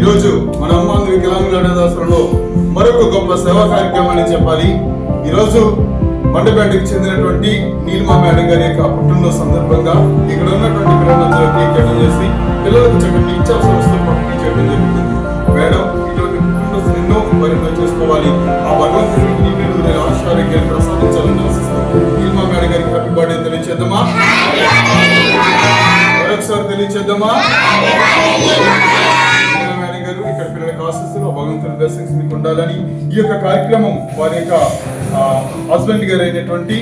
ఈరోజు మన అమ్మాంగ వికలాంగుల అనాథాశ్రమంలో మరొక గొప్ప సేవా కార్యక్రమాన్ని చెప్పాలి. ఈరోజు మండపేటకు చెందినటువంటి నీలిమా మేడం గారి యొక్క పుట్టినరోజు సందర్భంగా ఇక్కడ ఉన్నటువంటి పిల్లలందరూ కేక్ కట్ చేసి పిల్లలకు చక్కటి ఇచ్చాల్సిన వస్తువులు పంపిణీ చేయడం జరుగుతుంది. మేడం ఇటువంటి పుట్టినరోజు ఎన్నో పరిమితం చేసుకోవాలి. ఆ భగవంతుడికి నీళ్ళు ఆశ్వారోగ్యాన్ని ప్రసాదించాలని ఆశిస్తాను నీలిమా మేడం గారికి హ్యాపీ బర్త్డే తెలియచేద్దామా? మరొకసారి తెలియచేద్దామా? బ్లెస్సింగ్స్ మీకు ఉండాలని ఈ యొక్క కార్యక్రమం వారి యొక్క హస్బెండ్ గారు అయినటువంటి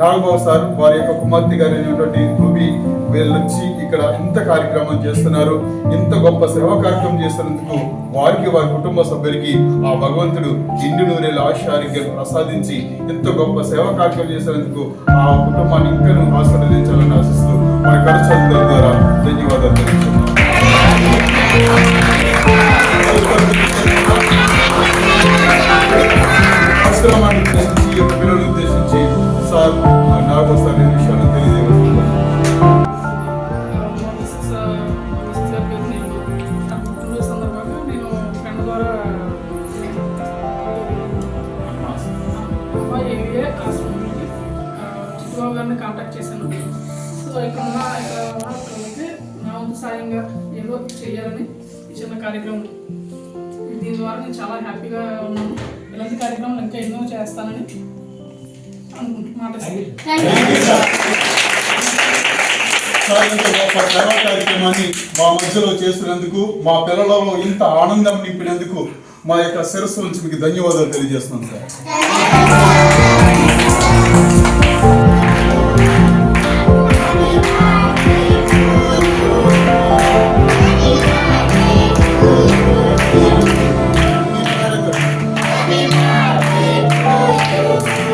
నాగబాబు సార్ వారి యొక్క కుమార్తె గారు అయినటువంటి రూబీ వీళ్ళు వచ్చి ఇక్కడ ఇంత కార్యక్రమం చేస్తున్నారు ఇంత గొప్ప సేవా కార్యక్రమం చేస్తున్నందుకు వారికి వారి కుటుంబ సభ్యులకి ఆ భగవంతుడు ఇండి నూరేళ్ళ ఆశారోగ్యం ప్రసాదించి ఇంత గొప్ప సేవా కార్యక్రమం చేసినందుకు ఆ కుటుంబాన్ని ఇంకా ఆశీర్వదించాలని ఆశిస్తూ మన ఖర్చు సార్ ఈ విషయాన్ని చిట్టుబాబు గారిని కాంటాక్ట్ చేశాను సో ఇక్కడ ఉన్న ఇక్కడ ఉన్న పిల్లలకి నా వంతు సాయంగా ఏదో చేయాలని ఈ చిన్న కార్యక్రమం దీని ద్వారా నేను చాలా హ్యాపీగా ఉన్నాను ఇలాంటి కార్యక్రమాలు ఇంకా ఎన్నో చేస్తానని కార్యక్రమాన్ని మా మధ్యలో చేసినందుకు మా పిల్లలలో ఇంత ఆనందం నింపినందుకు మా యొక్క శిరస్సు నుంచి మీకు ధన్యవాదాలు తెలియజేస్తున్నాం సార్ Thank you.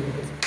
Yeah.